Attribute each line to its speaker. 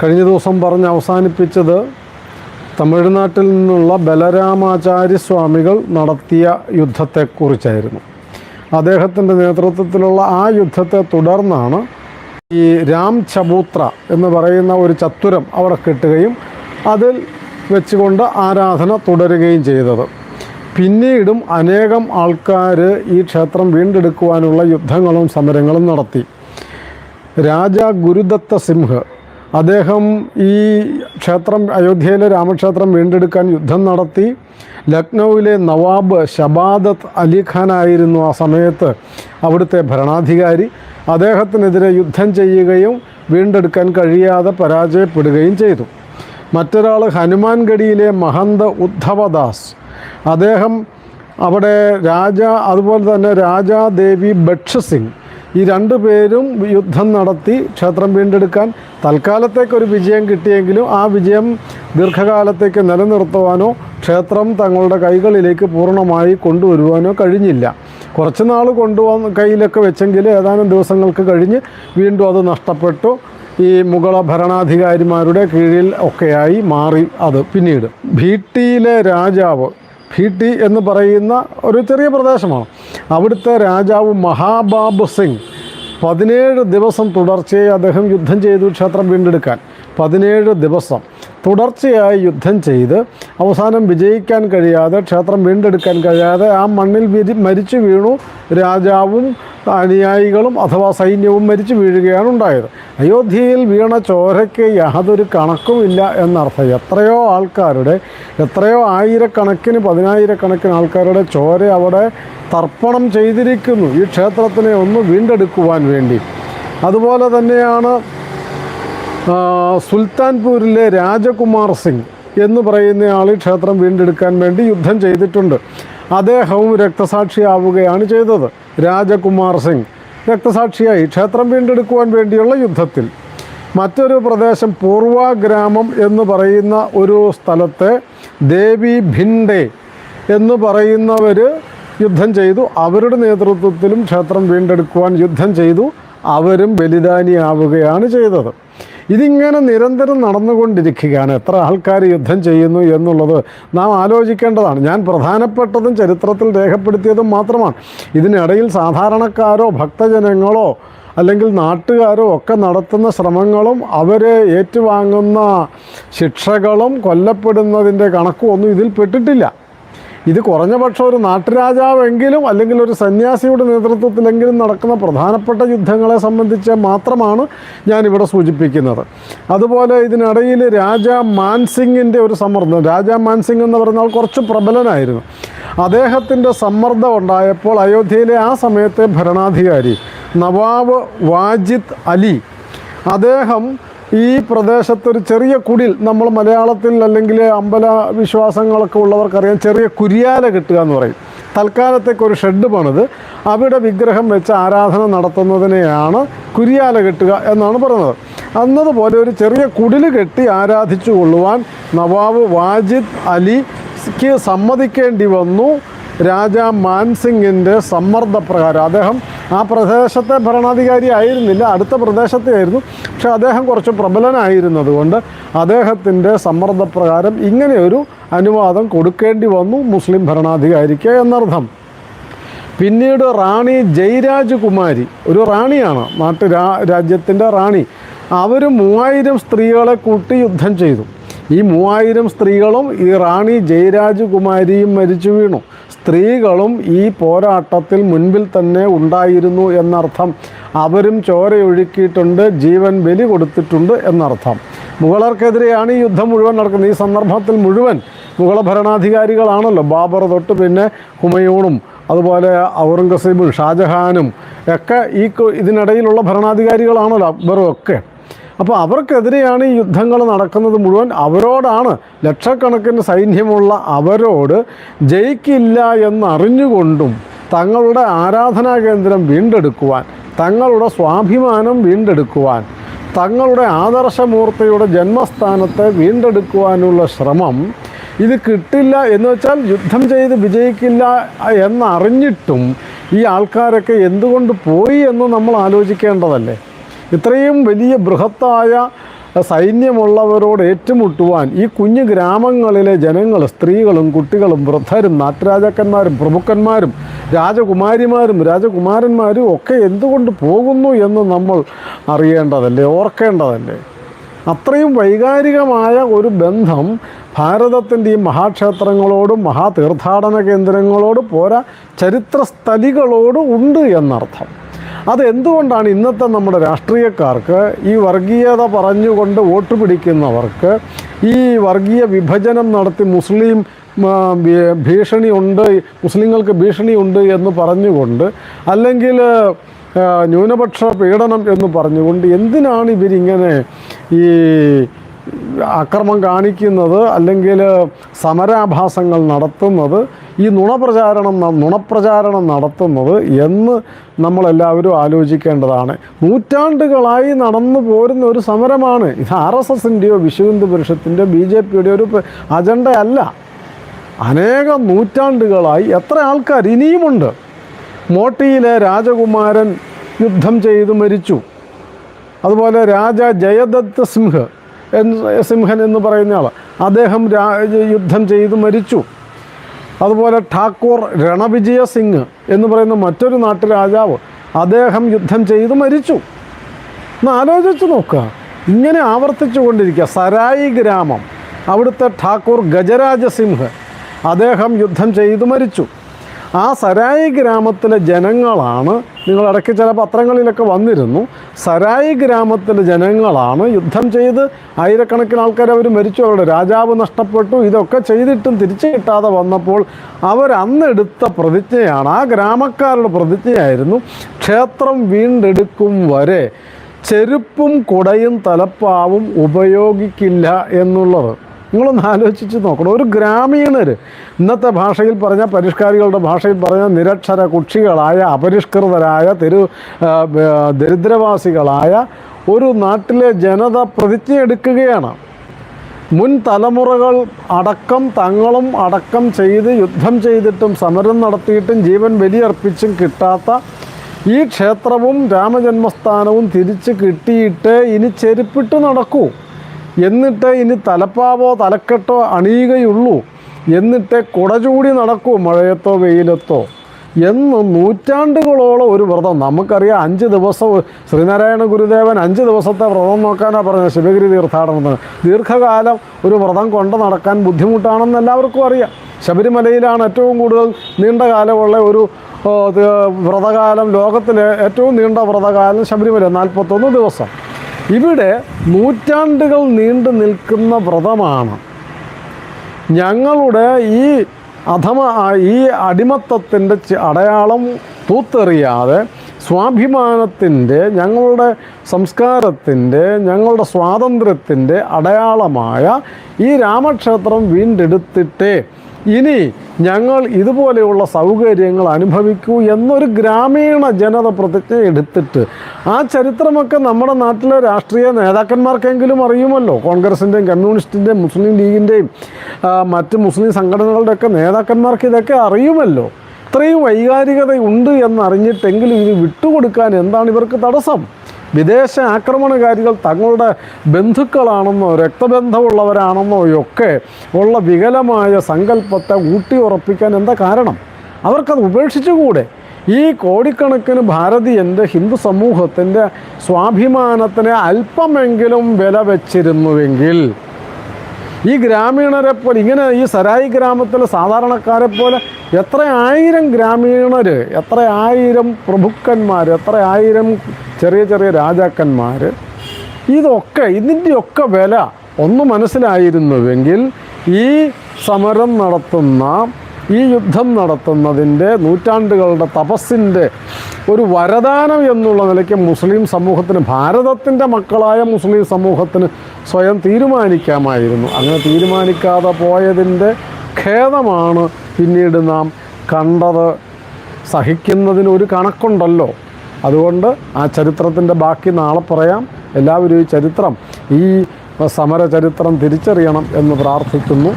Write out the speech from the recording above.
Speaker 1: കഴിഞ്ഞ ദിവസം പറഞ്ഞ് അവസാനിപ്പിച്ചത് തമിഴ്നാട്ടിൽ നിന്നുള്ള ബലരാമാചാര്യ സ്വാമികൾ നടത്തിയ യുദ്ധത്തെക്കുറിച്ചായിരുന്നു. അദ്ദേഹത്തിന്റെ നേതൃത്വത്തിലുള്ള ആ യുദ്ധത്തെ തുടർന്നാണ് ഈ രാം ചബൂത്ര എന്ന് പറയുന്ന ഒരു ചത്തുരം അവിടെ കിട്ടുകയും അതിൽ വെച്ചുകൊണ്ട് ആരാധന തുടരുകയും ചെയ്തത്. പിന്നീടും അനേകം ആൾക്കാർ ഈ ക്ഷേത്രം വീണ്ടെടുക്കുവാനുള്ള യുദ്ധങ്ങളും സമരങ്ങളും നടത്തി. രാജ ഗുരുദത്ത സിംഹ് അദ്ദേഹം ഈ ക്ഷേത്രം അയോധ്യയിലെ രാമക്ഷേത്രം വീണ്ടെടുക്കാൻ യുദ്ധം നടത്തി ലക്നൗവിലെ നവാബ് ഷബാദത്ത് അലി ഖാനായിരുന്നു ആ സമയത്ത് അവിടുത്തെ ഭരണാധികാരി. അദ്ദേഹത്തിനെതിരെ യുദ്ധം ചെയ്യുകയും വീണ്ടെടുക്കാൻ കഴിയാതെ പരാജയപ്പെടുകയും ചെയ്തു. മറ്റൊരാൾ ഹനുമാൻഗഡിയിലെ മഹന്ത ഉദ്ധവദാസ്. അദ്ദേഹം അവിടെ രാജ അതുപോലെ തന്നെ രാജാദേവി ബക്ഷ് സിംഗ്. ഈ രണ്ടു പേരും യുദ്ധം നടത്തി ക്ഷേത്രം വീണ്ടെടുക്കാൻ തൽക്കാലത്തേക്കൊരു വിജയം കിട്ടിയെങ്കിലും ആ വിജയം ദീർഘകാലത്തേക്ക് നിലനിർത്തുവാനോ ക്ഷേത്രം തങ്ങളുടെ കൈകളിലേക്ക് പൂർണമായി കൊണ്ടുവരുവാനോ കഴിഞ്ഞില്ല. കുറച്ച് നാൾ കൊണ്ടുവന്ന് കയ്യിലൊക്കെ വെച്ചെങ്കിൽ ഏതാനും ദിവസങ്ങൾക്ക് കഴിഞ്ഞ് വീണ്ടും അത് നഷ്ടപ്പെട്ടു. ഈ മുഗള ഭരണാധികാരിമാരുടെ കീഴിൽ ഒക്കെയായി മാറി അത് പിന്നീട്. ഭീട്ടിയിലെ രാജാവ് ഭീട്ടി എന്ന് പറയുന്ന ഒരു ചെറിയ പ്രദേശമാണ്. അവിടുത്തെ രാജാവ് മഹാബാബ് സിംഗ് പതിനേഴ് ദിവസം തുടർച്ചയായി അദ്ദേഹം യുദ്ധം ചെയ്തു ക്ഷേത്രം വീണ്ടെടുക്കാൻ. പതിനേഴ് ദിവസം. തുടർച്ചയായി യുദ്ധം ചെയ്ത് അവസാനം വിജയിക്കാൻ കഴിയാതെ ക്ഷേത്രം വീണ്ടെടുക്കാൻ കഴിയാതെ ആ മണ്ണിൽ വിരി മരിച്ചു വീണു രാജാവും അനുയായികളും അഥവാ സൈന്യവും മരിച്ചു വീഴുകയാണ് ഉണ്ടായത്. അയോധ്യയിൽ വീണ ചോരയ്ക്ക് യാതൊരു കണക്കുമില്ല എന്നർത്ഥം. എത്രയോ ആൾക്കാരുടെ എത്രയോ ആയിരക്കണക്കിന് പതിനായിരക്കണക്കിന് ആൾക്കാരുടെ ചോര അവിടെ തർപ്പണം ചെയ്തിരിക്കുന്നു ഈ ക്ഷേത്രത്തിനെ ഒന്ന് വീണ്ടെടുക്കുവാൻ വേണ്ടി. അതുപോലെ തന്നെയാണ് സുൽത്താൻപൂരിലെ രാജകുമാർ സിംഗ് എന്ന് പറയുന്നയാൾ ക്ഷേത്രം വീണ്ടെടുക്കാൻ വേണ്ടി യുദ്ധം ചെയ്തിട്ടുണ്ട്. അദ്ദേഹവും രക്തസാക്ഷിയാവുകയാണ് ചെയ്തത്. രാജകുമാർ സിംഗ് രക്തസാക്ഷിയായി ക്ഷേത്രം വീണ്ടെടുക്കുവാൻ വേണ്ടിയുള്ള യുദ്ധത്തിൽ. മറ്റൊരു പ്രദേശം പൂർവ ഗ്രാമം എന്ന് പറയുന്ന ഒരു സ്ഥലത്തെ ദേവി ഭിൻഡേ എന്ന് പറയുന്നവർ യുദ്ധം ചെയ്തു. അവരുടെ നേതൃത്വത്തിലും ക്ഷേത്രം വീണ്ടെടുക്കുവാൻ യുദ്ധം ചെയ്തു. അവരും ബലിദാനിയാവുകയാണ് ചെയ്തത്. ഇതിങ്ങനെ നിരന്തരം നടന്നുകൊണ്ടിരിക്കുകയാണ്. എത്ര ആൾക്കാർ യുദ്ധം ചെയ്യുന്നു എന്നുള്ളത് നാം ആലോചിക്കേണ്ടതാണ്. ഞാൻ പ്രധാനപ്പെട്ടതും ചരിത്രത്തിൽ രേഖപ്പെടുത്തിയതും മാത്രമാണ്. ഇതിനിടയിൽ സാധാരണക്കാരോ ഭക്തജനങ്ങളോ അല്ലെങ്കിൽ നാട്ടുകാരോ ഒക്കെ നടത്തുന്ന ശ്രമങ്ങളും അവരെ ഏറ്റുവാങ്ങുന്ന ശിക്ഷകളും കൊല്ലപ്പെടുന്നതിന്റെ കണക്കും ഒന്നും ഇതിൽ പെട്ടിട്ടില്ല. ഇത് കുറഞ്ഞ പക്ഷം ഒരു നാട്ടുരാജാവെങ്കിലും അല്ലെങ്കിൽ ഒരു സന്യാസിയുടെ നേതൃത്വത്തിലെങ്കിലും നടക്കുന്ന പ്രധാനപ്പെട്ട യുദ്ധങ്ങളെ സംബന്ധിച്ച് മാത്രമാണ് ഞാനിവിടെ സൂചിപ്പിക്കുന്നത്. അതുപോലെ ഇതിനിടയിൽ രാജ മാൻസിംഗിന്റെ ഒരു സമ്മർദ്ദം. രാജ മാൻസിംഗ് എന്ന് പറഞ്ഞാൽ കുറച്ച് പ്രബലനായിരുന്നു. അദ്ദേഹത്തിന്റെ സമ്മർദ്ദം ഉണ്ടായപ്പോൾ അയോധ്യയിലെ ആ സമയത്തെ ഭരണാധികാരി നവാബ് വാജിദ് അലി അദ്ദേഹം ഈ പ്രദേശത്തൊരു ചെറിയ കുടിൽ നമ്മൾ മലയാളത്തിൽ അല്ലെങ്കിൽ അമ്പല വിശ്വാസങ്ങളൊക്കെ ഉള്ളവർക്കറിയാം. ചെറിയ കുരിയാല കിട്ടുക എന്ന് പറയും. തൽക്കാലത്തേക്ക് ഒരു ഷെഡ് പണിത്. അവിടെ വിഗ്രഹം വെച്ച് ആരാധന നടത്തുന്നതിനെയാണ് കുരിയാല കെട്ടുക എന്നാണ് പറയുന്നത്. അന്നതുപോലെ ഒരു ചെറിയ കുടിൽ കെട്ടി ആരാധിച്ചു കൊള്ളുവാൻ നവാബ് വാജിദ് അലിക്ക് സമ്മതിക്കേണ്ടി വന്നു. രാജാ മാൻസിംഗിന്റെ സമ്മർദ്ദപ്രകാരം. അദ്ദേഹം ആ പ്രദേശത്തെ ഭരണാധികാരി ആയിരുന്നില്ല അടുത്ത പ്രദേശത്തെ ആയിരുന്നു. പക്ഷേ അദ്ദേഹം കുറച്ച് പ്രബലനായിരുന്നതുകൊണ്ട് അദ്ദേഹത്തിന്റെ സമ്മർദ്ദപ്രകാരം ഇങ്ങനെയൊരു അനുവാദം കൊടുക്കേണ്ടി വന്നു മുസ്ലിം ഭരണാധികാരിക്ക് എന്നർത്ഥം. പിന്നീട് റാണി ജയരാജ് കുമാരി ഒരു റാണിയാണ് നാട്ടു രാ രാജ്യത്തിന്റെ റാണി. അവർ മൂവായിരം സ്ത്രീകളെ കൂട്ടി യുദ്ധം ചെയ്തു. ഈ മൂവായിരം സ്ത്രീകളും ഈ റാണി ജയരാജ് കുമാരിയും മരിച്ചു വീണു. സ്ത്രീകളും ഈ പോരാട്ടത്തിൽ മുൻപിൽ തന്നെ ഉണ്ടായിരുന്നു എന്നർത്ഥം. അവരും ചോരയൊഴുക്കിയിട്ടുണ്ട് ജീവൻ ബലി കൊടുത്തിട്ടുണ്ട് എന്നർത്ഥം. മുഗളർക്കെതിരെയാണ് ഈ യുദ്ധം മുഴുവൻ നടക്കുന്നത്. ഈ സന്ദർഭത്തിൽ മുഴുവൻ മുഗള ഭരണാധികാരികളാണല്ലോ. ബാബർ തൊട്ട് പിന്നെ ഹുമയൂണും അതുപോലെ ഔറംഗസീബും ഷാജഹാനും ഒക്കെ ഈ ഇതിനിടയിലുള്ള ഭരണാധികാരികളാണല്ലോ അക്ബറും ഒക്കെ. അപ്പോൾ അവർക്കെതിരെയാണ് ഈ യുദ്ധങ്ങൾ നടക്കുന്നത് മുഴുവൻ. അവരോടാണ് ലക്ഷക്കണക്കിന് സൈന്യമുള്ള അവരോട് ജയിക്കില്ല എന്നറിഞ്ഞുകൊണ്ടും തങ്ങളുടെ ആരാധനാ കേന്ദ്രം വീണ്ടെടുക്കുവാൻ തങ്ങളുടെ സ്വാഭിമാനം വീണ്ടെടുക്കുവാൻ തങ്ങളുടെ ആദർശമൂർത്തിയുടെ ജന്മസ്ഥാനത്തെ വീണ്ടെടുക്കുവാനുള്ള ശ്രമം ഇത് കിട്ടില്ല എന്ന് വെച്ചാൽ യുദ്ധം ചെയ്ത് വിജയിക്കില്ല എന്നറിഞ്ഞിട്ടും ഈ ആൾക്കാരൊക്കെ എന്തുകൊണ്ട് പോയി എന്ന് നമ്മൾ ആലോചിക്കേണ്ടതല്ലേ? ഇത്രയും വലിയ ബൃഹത്തായ സൈന്യമുള്ളവരോട് ഏറ്റുമുട്ടുവാൻ ഈ കുഞ്ഞു ഗ്രാമങ്ങളിലെ ജനങ്ങൾ സ്ത്രീകളും കുട്ടികളും വൃദ്ധരും നാട്ടുരാജാക്കന്മാരും പ്രമുഖന്മാരും രാജകുമാരിമാരും രാജകുമാരന്മാരും ഒക്കെ എന്തുകൊണ്ട് പോകുന്നു എന്ന് നമ്മൾ അറിയേണ്ടതല്ലേ ഓർക്കേണ്ടതല്ലേ? അത്രയും വൈകാരികമായ ഒരു ബന്ധം ഭാരതത്തിന്റെ ഈ മഹാക്ഷേത്രങ്ങളോടും മഹാതീർത്ഥാടന കേന്ദ്രങ്ങളോട് പോരാ ചരിത്രസ്ഥലികളോട് ഉണ്ട് എന്നർത്ഥം. അതെന്തുകൊണ്ടാണ് ഇന്നത്തെ നമ്മുടെ രാഷ്ട്രീയക്കാർക്ക് ഈ വർഗീയത പറഞ്ഞുകൊണ്ട് വോട്ട് പിടിക്കുന്നവർക്ക് ഈ വർഗീയ വിഭജനം നടത്തി മുസ്ലിം ഭീഷണിയുണ്ട് മുസ്ലിങ്ങൾക്ക് ഭീഷണിയുണ്ട് എന്ന് പറഞ്ഞുകൊണ്ട് അല്ലെങ്കിൽ ന്യൂനപക്ഷ പീഡനം എന്ന് പറഞ്ഞുകൊണ്ട് എന്തിനാണ് ഇവരിങ്ങനെ ഈ അക്രമം കാണിക്കുന്നത് അല്ലെങ്കിൽ സമരാഭാസങ്ങൾ നടത്തുന്നത് ഈ നുണപ്രചാരണം നുണപ്രചാരണം നടത്തുന്നത് എന്ന് നമ്മളെല്ലാവരും ആലോചിക്കേണ്ടതാണ്. നൂറ്റാണ്ടുകളായി നടന്നു പോരുന്ന ഒരു സമരമാണ്. ഇത് ആർ എസ് എസിന്റെയോ വിശ്വഹിന്ദു പുരുഷത്തിന്റെ ബി ജെ പിയുടെയോ ഒരു അജണ്ടയല്ല. അനേകം നൂറ്റാണ്ടുകളായി എത്ര ആൾക്കാർ ഇനിയുമുണ്ട്. മോട്ടിയിലെ രാജകുമാരൻ യുദ്ധം ചെയ്ത് മരിച്ചു. അതുപോലെ രാജ ജയദത്ത് സിംഹ് സിംഹൻ എന്ന് പറയുന്ന ആൾ അദ്ദേഹം യുദ്ധം ചെയ്ത് മരിച്ചു. അതുപോലെ ഠാക്കൂർ രണവിജയ സിംഗ് എന്ന് പറയുന്ന മറ്റൊരു നാട്ടുരാജാവ് അദ്ദേഹം യുദ്ധം ചെയ്ത് മരിച്ചു. ഒന്ന് ആലോചിച്ച് നോക്കുക. ഇങ്ങനെ ആവർത്തിച്ചു കൊണ്ടിരിക്കുക. സരായി ഗ്രാമം. അവിടുത്തെ ഠാക്കൂർ ഗജരാജ സിംഹ് അദ്ദേഹം യുദ്ധം ചെയ്ത് മരിച്ചു. ആ സരായി ഗ്രാമത്തിലെ ജനങ്ങളാണ് നിങ്ങൾ ഇടയ്ക്ക് ചില പത്രങ്ങളിലൊക്കെ വന്നിരുന്നു സരായി ഗ്രാമത്തിലെ ജനങ്ങളാണ് യുദ്ധം ചെയ്ത് ആയിരക്കണക്കിന് ആൾക്കാർ അവർ മരിച്ചു അവരുടെ രാജാവ് നഷ്ടപ്പെട്ടു ഇതൊക്കെ ചെയ്തിട്ടും തിരിച്ചു കിട്ടാതെ വന്നപ്പോൾ അവരന്നെടുത്ത പ്രതിജ്ഞയാണ് ആ ഗ്രാമക്കാരുടെ പ്രതിജ്ഞയായിരുന്നു ക്ഷേത്രം വീണ്ടെടുക്കും വരെ ചെരുപ്പും കുടയും തലപ്പാവും ഉപയോഗിക്കില്ല എന്നുള്ളത്. നിങ്ങളൊന്ന് ആലോചിച്ച് നോക്കണം. ഒരു ഗ്രാമീണർ ഇന്നത്തെ ഭാഷയിൽ പറഞ്ഞ പരിഷ്കാരികളുടെ ഭാഷയിൽ പറഞ്ഞ നിരക്ഷര കുക്ഷികളായ അപരിഷ്കൃതരായ തെരു ദരിദ്രവാസികളായ ഒരു നാട്ടിലെ ജനത പ്രതിജ്ഞ എടുക്കുകയാണ് മുൻ തലമുറകൾ അടക്കം തങ്ങളും അടക്കം ചെയ്ത് യുദ്ധം ചെയ്തിട്ടും സമരം നടത്തിയിട്ടും ജീവൻ ബലിയർപ്പിച്ചും കിട്ടാത്ത ഈ ക്ഷേത്രവും രാമജന്മസ്ഥാനവും തിരിച്ച് കിട്ടിയിട്ട് ഇനി ചെരുപ്പിട്ട് നടക്കൂ. എന്നിട്ട് ഇനി തലപ്പാവോ തലക്കെട്ടോ അണിയുകയുള്ളൂ. എന്നിട്ട് കുടചൂടി നടക്കൂ മഴയത്തോ വെയിലത്തോ. എന്ന് നൂറ്റാണ്ടുകളോളം ഒരു വ്രതം. നമുക്കറിയാം അഞ്ച് ദിവസം ശ്രീനാരായണ ഗുരുദേവൻ അഞ്ച് ദിവസത്തെ വ്രതം നോക്കാനാണ് പറഞ്ഞത്. ശിവഗിരി തീർത്ഥാടനത്തിന് ദീർഘകാലം ഒരു വ്രതം കൊണ്ട് നടക്കാൻ ബുദ്ധിമുട്ടാണെന്ന് എല്ലാവർക്കും അറിയാം. ശബരിമലയിലാണ് ഏറ്റവും കൂടുതൽ നീണ്ട കാലമുള്ള ഒരു വ്രതകാലം. ലോകത്തിലെ ഏറ്റവും നീണ്ട വ്രതകാലം ശബരിമല. നാൽപ്പത്തൊന്ന് ദിവസം. ഇവിടെ നൂറ്റാണ്ടുകൾ നീണ്ടു നിൽക്കുന്ന വ്രതമാണ്. ഞങ്ങളുടെ ഈ അധമ ഈ അടിമത്തത്തിന്റെ അടയാളം തൂത്തെറിയാതെ സ്വാഭിമാനത്തിന്റെ ഞങ്ങളുടെ സംസ്കാരത്തിന്റെ ഞങ്ങളുടെ സ്വാതന്ത്ര്യത്തിന്റെ അടയാളമായ ഈ രാമക്ഷേത്രം വീണ്ടെടുത്തിട്ടേ ഇനി ഞങ്ങൾ ഇതുപോലെയുള്ള സൗകര്യങ്ങൾ അനുഭവിക്കൂ എന്നൊരു ഗ്രാമീണ ജനത പ്രതിജ്ഞ എടുത്തിട്ട് ആ ചരിത്രമൊക്കെ നമ്മുടെ നാട്ടിലെ രാഷ്ട്രീയ നേതാക്കന്മാർക്കെങ്കിലും അറിയുമല്ലോ. കോൺഗ്രസിന്റെയും കമ്മ്യൂണിസ്റ്റിന്റെയും മുസ്ലിം ലീഗിന്റെയും മറ്റ് മുസ്ലിം സംഘടനകളുടെയൊക്കെ നേതാക്കന്മാർക്ക് ഇതൊക്കെ അറിയുമല്ലോ. ഇത്രയും വൈകാരികത ഉണ്ട് എന്നറിഞ്ഞിട്ടെങ്കിലും ഇത് വിട്ടുകൊടുക്കാൻ എന്താണ് ഇവർക്ക് തടസ്സം? വിദേശ ആക്രമണകാരികൾ തങ്ങളുടെ ബന്ധുക്കളാണെന്നോ രക്തബന്ധമുള്ളവരാണെന്നോ ഒക്കെ ഉള്ള വികലമായ സങ്കല്പത്തെ ഊട്ടി ഉറപ്പിക്കാൻ എന്താ കാരണം? അവർക്കത് ഉപേക്ഷിച്ചുകൂടെ? ഈ കോടിക്കണക്കിന് ഭാരതീയന്റെ ഹിന്ദു സമൂഹത്തിന്റെ സ്വാഭിമാനത്തിന് അല്പമെങ്കിലും വില വച്ചിരുന്നുവെങ്കിൽ ഈ ഗ്രാമീണരെ പോലെ ഇങ്ങനെ ഈ സരായി ഗ്രാമത്തിലെ സാധാരണക്കാരെ പോലെ എത്ര ആയിരം ഗ്രാമീണർ എത്ര ആയിരം പ്രഭുക്കന്മാർ എത്ര ആയിരം ചെറിയ ചെറിയ രാജാക്കന്മാർ ഇതൊക്കെ ഇതിന്റെയൊക്കെ വില ഒന്ന് മനസ്സിലായിരുന്നുവെങ്കിൽ ഈ സമരം നടത്തുന്ന ഈ യുദ്ധം നടത്തുന്നതിന്റെ നൂറ്റാണ്ടുകളുടെ തപസ്സിന്റെ ഒരു വരദാനം എന്നുള്ള നിലയ്ക്ക് മുസ്ലിം സമൂഹത്തിന് ഭാരതത്തിന്റെ മക്കളായ മുസ്ലിം സമൂഹത്തിന് സ്വയം തീരുമാനിക്കാമായിരുന്നു. അങ്ങനെ തീരുമാനിക്കാതെ പോയതിന്റെ ഖേദമാണ് പിന്നീട് നാം കണ്ടത്. സഹിക്കുന്നതിന് ഒരു കണക്കുണ്ടല്ലോ. അതുകൊണ്ട് ആ ചരിത്രത്തിന്റെ ബാക്കി നാളെ പറയാം. എല്ലാവരും ഈ ചരിത്രം ഈ സമര ചരിത്രം തിരിച്ചറിയണം എന്ന് പ്രാർത്ഥിക്കുന്നു.